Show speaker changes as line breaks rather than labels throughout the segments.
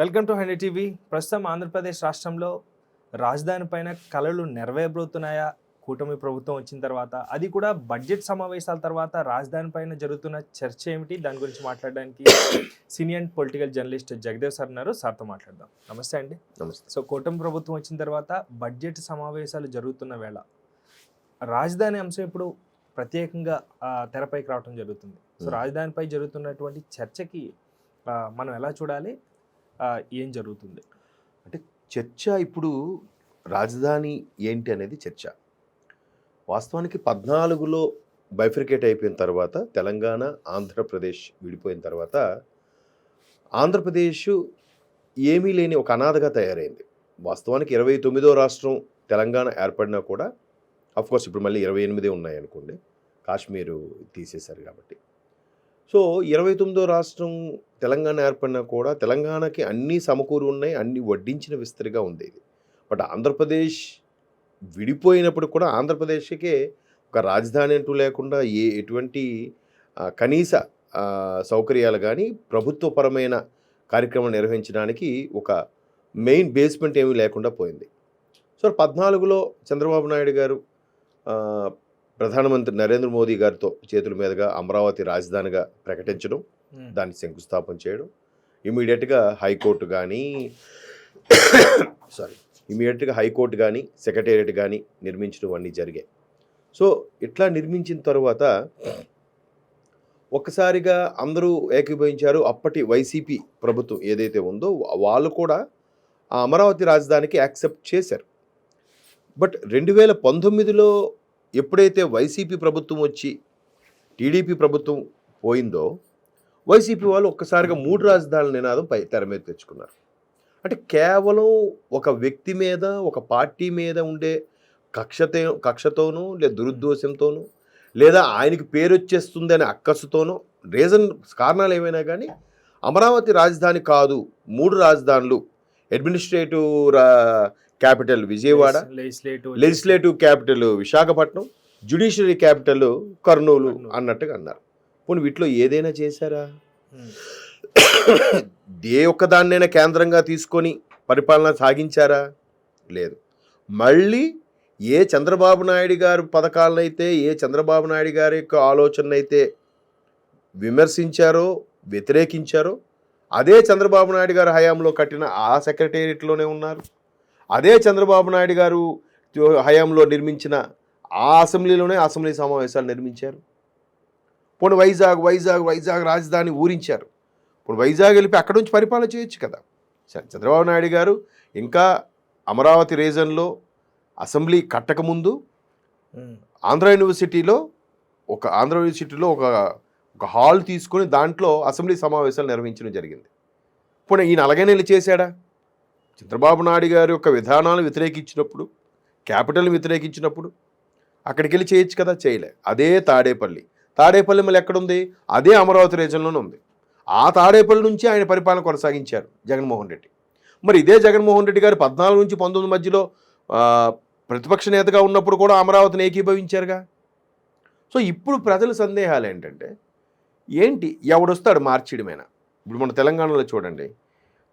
Welcome to hundred TV. ప్రస్తుతం ఆంధ్రప్రదేశ్ రాష్ట్రంలో రాజధాని పైన కళలు నెరవేరబోతున్నాయా? కూటమి ప్రభుత్వం వచ్చిన తర్వాత అది కూడా బడ్జెట్ సమావేశాల తర్వాత రాజధాని పైన జరుగుతున్న చర్చ ఏమిటి? దాని గురించి మాట్లాడడానికి senior political journalist Jagadev sir ఉన్నారు. సార్తో మాట్లాడదాం. నమస్తే అండి.
నమస్తే.
సో కూటమి ప్రభుత్వం వచ్చిన తర్వాత బడ్జెట్ సమావేశాలు జరుగుతున్న వేళ రాజధాని అంశం ఇప్పుడు ప్రత్యేకంగా తెరపైకి రావడం జరుగుతుంది. సో. రాజధానిపై జరుగుతున్నటువంటి చర్చకి మనం ఎలా చూడాలి? ఏం జరుగుతుంది?
అంటే చర్చ ఇప్పుడు రాజధాని ఏంటి అనేది చర్చ. వాస్తవానికి పద్నాలుగులో బైఫ్రికేట్ అయిపోయిన తర్వాత తెలంగాణ ఆంధ్రప్రదేశ్ విడిపోయిన తర్వాత ఆంధ్రప్రదేశ్ ఏమీ లేని ఒక అనాథగా తయారైంది. వాస్తవానికి ఇరవై తొమ్మిదో రాష్ట్రం తెలంగాణ ఏర్పడినా కూడా అఫ్కోర్స్ ఇప్పుడు మళ్ళీ ఇరవై ఎనిమిది ఉన్నాయి అనుకోండి కాశ్మీరు తీసేశారు కాబట్టి. సో ఇరవై తొమ్మిదో రాష్ట్రం తెలంగాణ ఏర్పడినా కూడా తెలంగాణకి అన్నీ సమకూరు ఉన్నాయి అన్ని వడ్డించిన విస్తరిగా ఉండేది బట్ ఆంధ్రప్రదేశ్ విడిపోయినప్పుడు కూడా ఆంధ్రప్రదేశ్కే ఒక రాజధాని అంటూ లేకుండా ఏ ఎటువంటి కనీస సౌకర్యాలు కానీ ప్రభుత్వపరమైన కార్యక్రమం నిర్వహించడానికి ఒక మెయిన్ బేస్మెంట్ ఏమీ లేకుండా పోయింది. సో పద్నాలుగులో చంద్రబాబు నాయుడు గారు ప్రధానమంత్రి నరేంద్ర మోదీ గారితో చేతుల మీదుగా అమరావతి రాజధానిగా ప్రకటించడం దాన్ని శంకుస్థాపన చేయడం ఇమీడియట్గా హైకోర్టు కానీ సారీ ఇమీడియట్గా హైకోర్టు కానీ సెక్రటేరియట్ కానీ నిర్మించడం అన్నీ జరిగాయి. సో ఇట్లా నిర్మించిన తర్వాత ఒక్కసారిగా అందరూ ఏకీభవించారు. అప్పటి వైసీపీ ప్రభుత్వం ఏదైతే ఉందో వాళ్ళు కూడా ఆ అమరావతి రాజధానికి యాక్సెప్ట్ చేశారు. బట్ రెండు వేల పంతొమ్మిదిలో ఎప్పుడైతే వైసీపీ ప్రభుత్వం వచ్చి టీడీపీ ప్రభుత్వం పోయిందో వైసీపీ వాళ్ళు ఒక్కసారిగా మూడు రాజధానుల నినాదం పై తెర మీద తెచ్చుకున్నారు. అంటే కేవలం ఒక వ్యక్తి మీద ఒక పార్టీ మీద ఉండే కక్షతే కక్షతోనూ లేదా దురుద్దేశంతోనూ లేదా ఆయనకి పేరు వచ్చేస్తుంది అనే అక్కసుతోనో రీజన్ కారణాలు ఏమైనా కానీ అమరావతి రాజధాని కాదు మూడు రాజధానులు అడ్మినిస్ట్రేటివ్ రా capital Vijayawada
legislative
capital Visakhapatnam judiciary capital Kurnool. అన్నట్టుగా అన్నారు. పోనీ వీటిలో ఏదైనా చేశారా? ఏ ఒక్కదాన్నైనా కేంద్రంగా తీసుకొని పరిపాలన సాగించారా? లేదు. మళ్ళీ ఏ చంద్రబాబు నాయుడు గారి పథకాలనైతే ఏ చంద్రబాబు నాయుడు గారి యొక్క ఆలోచన అయితే విమర్శించారో వ్యతిరేకించారో అదే చంద్రబాబు నాయుడు గారి హయాంలో కట్టిన ఆ సెక్రటేరియట్లోనే ఉన్నారు. అదే చంద్రబాబు నాయుడు గారు హయాంలో నిర్మించిన ఆ అసెంబ్లీలోనే అసెంబ్లీ సమావేశాలు నిర్మించారు. పోనీ వైజాగ్ వైజాగ్ వైజాగ్ రాజధాని ఊరించారు. ఇప్పుడు వైజాగ్ వెళ్ళి అక్కడ నుంచి పరిపాలన చేయొచ్చు కదా. చంద్రబాబు నాయుడు గారు ఇంకా అమరావతి రీజన్లో అసెంబ్లీ కట్టకముందు ఆంధ్ర యూనివర్సిటీలో ఒక ఆంధ్ర యూనివర్సిటీలో ఒక ఒక హాల్ తీసుకొని దాంట్లో అసెంబ్లీ సమావేశాలు నిర్వహించడం జరిగింది. పోనీ ఈయన అలాగే చేశాడా చంద్రబాబు నాయుడు గారి యొక్క విధానాలను వ్యతిరేకించినప్పుడు క్యాపిటల్ని వ్యతిరేకించినప్పుడు అక్కడికి వెళ్ళి చేయొచ్చు కదా? చేయలే. అదే తాడేపల్లి. తాడేపల్లి మళ్ళీ ఎక్కడుంది? అదే అమరావతి రీజన్లోనే ఉంది. ఆ తాడేపల్లి నుంచి ఆయన పరిపాలన కొనసాగించారు జగన్మోహన్ రెడ్డి. మరి ఇదే జగన్మోహన్ రెడ్డి గారు పద్నాలుగు నుంచి పంతొమ్మిది మధ్యలో ప్రతిపక్ష నేతగా ఉన్నప్పుడు కూడా అమరావతిని ఏకీభవించారుగా? సో ఇప్పుడు ప్రజల సందేహాలు ఏంటంటే ఏంటి? ఎవడొస్తాడు మార్చిడమేనా ఇప్పుడు మన తెలంగాణలో చూడండి.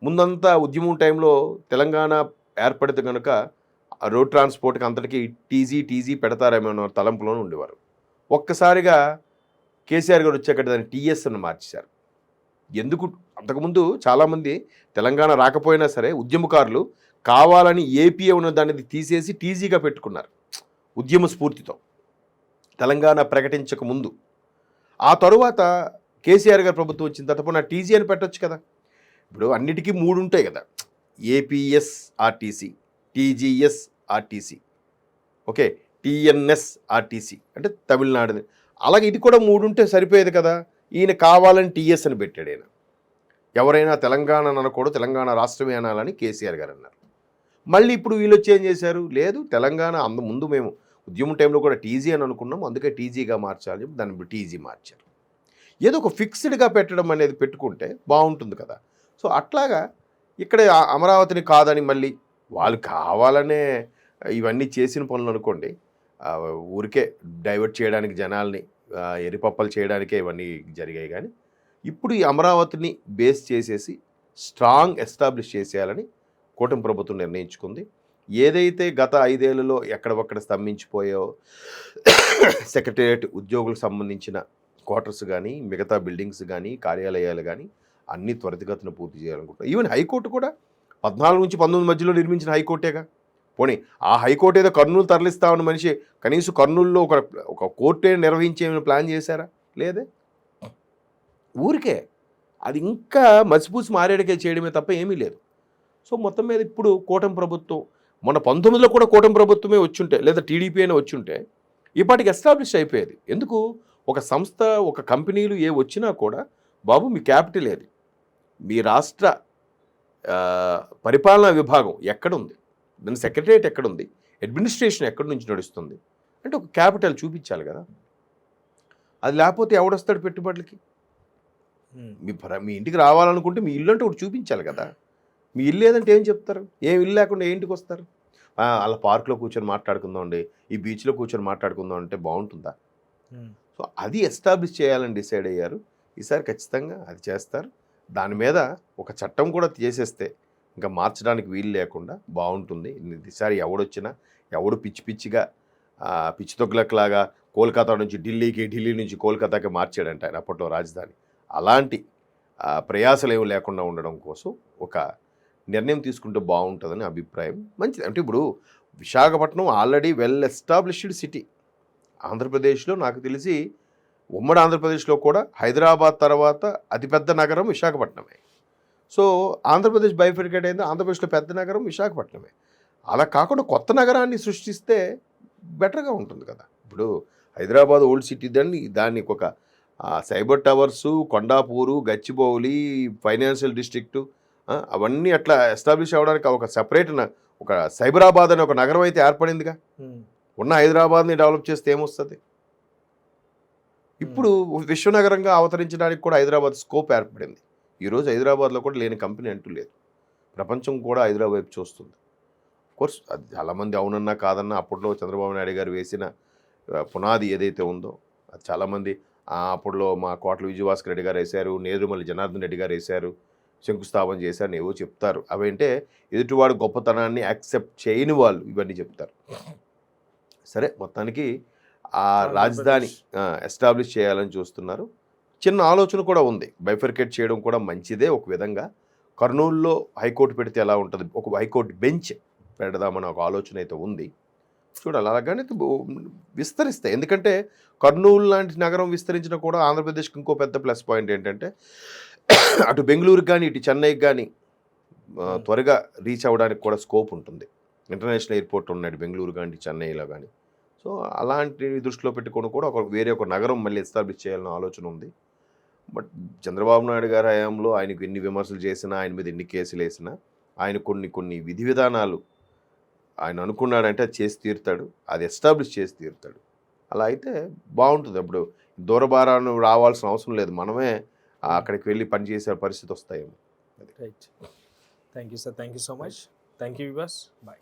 ముందంతా ఉద్యమం టైంలో తెలంగాణ ఏర్పడితే కనుక రోడ్ ట్రాన్స్పోర్ట్కి అంతటికీ టీజీ టీజీ పెడతారేమో అన్న తలంపులోనే ఉండేవారు. ఒక్కసారిగా కేసీఆర్ గారు వచ్చాక దాన్ని టీఎస్ అని మార్చేశారు. ఎందుకు? అంతకుముందు చాలామంది తెలంగాణ రాకపోయినా సరే ఉద్యమకారులు కావాలని ఏపీఏ ఉన్న దాన్ని తీసేసి టీజీగా పెట్టుకున్నారు. ఉద్యమ స్ఫూర్తితో. తెలంగాణ ప్రకటించక ముందు. ఆ తరువాత కేసీఆర్ గారు ప్రభుత్వం వచ్చిన తర్వాత నా టీజీ అని పెట్టొచ్చు కదా! ఇప్పుడు అన్నిటికీ మూడు ఉంటాయి కదా. APS RTC TGS RTC. Okay TNS RTC అంటే తమిళనాడు అలాగే ఇది కూడా మూడు ఉంటే సరిపోయేది కదా. ఈయన కావాలని టీఎస్ అని పెట్టాడు ఆయన ఎవరైనా తెలంగాణ అని అనకూడదు తెలంగాణ రాష్ట్రమే అనాలని కేసీఆర్ గారు అన్నారు. మళ్ళీ ఇప్పుడు వీళ్ళు వచ్చి ఏం చేశారు? లేదు తెలంగాణ అందు ముందు మేము ఉద్యమం టైంలో కూడా టీజీ అని అనుకున్నాం. అందుకే టీజీగా మార్చాలి చెప్పి దాన్ని టీజీ మార్చారు. ఏదో ఒక ఫిక్స్డ్గా పెట్టడం అనేది పెట్టుకుంటే బాగుంటుంది కదా. సో అట్లాగా ఇక్కడ అమరావతిని కాదని మళ్ళీ వాళ్ళు కావాలనే ఇవన్నీ చేసిన పనులు అనుకోండి ఊరికే డైవర్ట్ చేయడానికి జనాల్ని ఎరిపప్పలు చేయడానికే ఇవన్నీ జరిగాయి కానీ ఇప్పుడు ఈ అమరావతిని బేస్ చేసేసి స్ట్రాంగ్ ఎస్టాబ్లిష్ చేసేయాలని కూటమి ప్రభుత్వం నిర్ణయించుకుంది. ఏదైతే గత ఐదేళ్ళలో ఎక్కడొక్కడ స్తంభించిపోయో సెక్రటేరియట్ ఉద్యోగులకు సంబంధించిన క్వార్టర్స్ కానీ మిగతా బిల్డింగ్స్ కానీ కార్యాలయాలు కానీ అన్ని త్వరితగతిన పూర్తి చేయాలనుకుంటున్నాం. ఈవెన్ హైకోర్టు కూడా పద్నాలుగు నుంచి పంతొమ్మిది మధ్యలో నిర్మించిన హైకోర్టేగా. పోనీ ఆ హైకోర్టు ఏదో కర్నూలు తరలిస్తామని మనిషి కనీసం కర్నూలులో ఒక ఒక కోర్టే నిర్వహించే ప్లాన్ చేశారా? లేదే? ఊరికే. అది ఇంకా మసిపూసి మారేడుకే చేయడమే తప్ప ఏమీ లేదు. సో మొత్తం మీద ఇప్పుడు కూటమి ప్రభుత్వం మొన్న పంతొమ్మిదిలో కూడా కూటమి ప్రభుత్వమే వచ్చుంటే లేదా టీడీపీ అయినా వచ్చుంటే ఇప్పటికి ఎస్టాబ్లిష్ అయిపోయేది. ఎందుకు? ఒక సంస్థ ఒక కంపెనీలు ఏ వచ్చినా కూడా బాబు మీ క్యాపిటల్ ఏది? మీ రాష్ట్ర పరిపాలనా విభాగం ఎక్కడుంది? దాని సెక్రటరియట్ ఎక్కడుంది? అడ్మినిస్ట్రేషన్ ఎక్కడి నుంచి నడుస్తుంది? అంటే ఒక క్యాపిటల్ చూపించాలి కదా. అది లేకపోతే ఎవడొస్తాడు పెట్టుబడులకి. మీ మీ ఇంటికి రావాలనుకుంటే మీ ఇల్లు అంటే ఒకటి చూపించాలి కదా. మీ ఇల్లు ఏదంటే ఏం చెప్తారు? ఏం ఇల్లు లేకుండా ఏ ఇంటికి వస్తారు? అలా పార్క్లో కూర్చొని మాట్లాడుకుందాం అండి. ఈ బీచ్లో కూర్చొని మాట్లాడుకుందాం అంటే బాగుంటుందా. సో అది ఎస్టాబ్లిష్ చేయాలని డిసైడ్ అయ్యారు. ఈసారి ఖచ్చితంగా అది చేస్తారు. దాని మీద ఒక చట్టం కూడా చేసేస్తే ఇంకా మార్చడానికి వీలు లేకుండా బాగుంటుంది. ఈసారి ఎవడొచ్చినా ఎవడు పిచ్చి పిచ్చిగా పిచ్చి తొగ్గులకులాగా కోల్కతా నుంచి ఢిల్లీకి ఢిల్లీ నుంచి కోల్కతాకి మార్చాడంట ఆయన అప్పట్లో రాజధాని. అలాంటి ప్రయాసలు ఏమి లేకుండా ఉండడం కోసం ఒక నిర్ణయం తీసుకుంటే బాగుంటుందని అభిప్రాయం. మంచిది. అంటే ఇప్పుడు Visakhapatnam already well established city ఆంధ్రప్రదేశ్లో నాకు తెలిసి ఉమ్మడి ఆంధ్రప్రదేశ్లో కూడా హైదరాబాద్ తర్వాత అతిపెద్ద నగరం విశాఖపట్నమే. సో ఆంధ్రప్రదేశ్ బైఫికేట్ అయింది ఆంధ్రప్రదేశ్లో పెద్ద నగరం విశాఖపట్నమే. అలా కాకుండా కొత్త నగరాన్ని సృష్టిస్తే బెటర్గా ఉంటుంది కదా. ఇప్పుడు హైదరాబాద్ ఓల్డ్ సిటీ దాన్ని దాన్ని ఒక cyber towers Kondapur Gachibowli financial district అవన్నీ అట్లా ఎస్టాబ్లిష్ అవ్వడానికి ఒక సపరేట్ ఒక సైబరాబాద్ అనే ఒక నగరం అయితే ఏర్పడిందిగా. ఉన్న హైదరాబాద్ని డెవలప్ చేస్తే ఏమొస్తుంది? ఇప్పుడు విశ్వనగరంగా అవతరించడానికి కూడా హైదరాబాద్ స్కోప్ ఏర్పడింది. ఈరోజు హైదరాబాద్లో కూడా లేని కంపెనీ అంటూ లేదు. ప్రపంచం కూడా హైదరాబాద్ వైపు చూస్తుంది. కోర్స్ అది చాలామంది అవునన్నా కాదన్నా అప్పట్లో చంద్రబాబు నాయుడు గారు వేసిన పునాది ఏదైతే ఉందో అది చాలామంది అప్పట్లో మా కోట్ల విజయభాస్కర్ రెడ్డి గారు వేశారు నేదురుమల్లి జనార్దన్ రెడ్డి గారు వేశారు శంకుస్థాపన చేశారు ఏవో చెప్తారు. అవేంటే ఎదుటివాడు గొప్పతనాన్ని యాక్సెప్ట్ చేయని వాళ్ళు ఇవన్నీ చెప్తారు. సరే మొత్తానికి ఆ రాజధాని ఎస్టాబ్లిష్ చేయాలని చూస్తున్నారు. చిన్న ఆలోచన కూడా ఉంది. బైఫర్కేట్ చేయడం కూడా మంచిదే ఒక విధంగా. కర్నూలులో హైకోర్టు పెడితే ఎలా ఉంటుంది? ఒక హైకోర్టు బెంచ్ పెడదామని ఒక ఆలోచన అయితే ఉంది. చూడాలి. అలాగనే విస్తరిస్తాయి. ఎందుకంటే కర్నూలు లాంటి నగరం విస్తరించిన కూడా ఆంధ్రప్రదేశ్కి ఇంకో పెద్ద ప్లస్ పాయింట్ ఏంటంటే అటు బెంగళూరుకి కానీ ఇటు చెన్నైకి కానీ త్వరగా రీచ్ అవ్వడానికి కూడా స్కోప్ ఉంటుంది. ఇంటర్నేషనల్ ఎయిర్పోర్ట్ ఉన్నాడు బెంగళూరు కానీ చెన్నైలో కానీ సో అలాంటివి దృష్టిలో పెట్టుకొని కూడా ఒక వేరే ఒక నగరం మళ్ళీ ఎస్టాబ్లిష్ చేయాలన్న ఆలోచన ఉంది. బట్ చంద్రబాబు నాయుడు గారి హయాంలో ఆయనకు ఎన్ని విమర్శలు చేసినా ఆయన మీద ఎన్ని కేసులు వేసినా ఆయన కొన్ని కొన్ని విధి విధానాలు ఆయన అనుకున్నాడంటే అది చేసి తీరుతాడు అది ఎస్టాబ్లిష్ చేసి తీరుతాడు. అలా అయితే బాగుంటుంది. అప్పుడు దూరభారాన్ని రావాల్సిన అవసరం లేదు. మనమే అక్కడికి వెళ్ళి పనిచేసే పరిస్థితి వస్తాయేమో.
Right thank you sir thank you so much thank you వివాస్ bye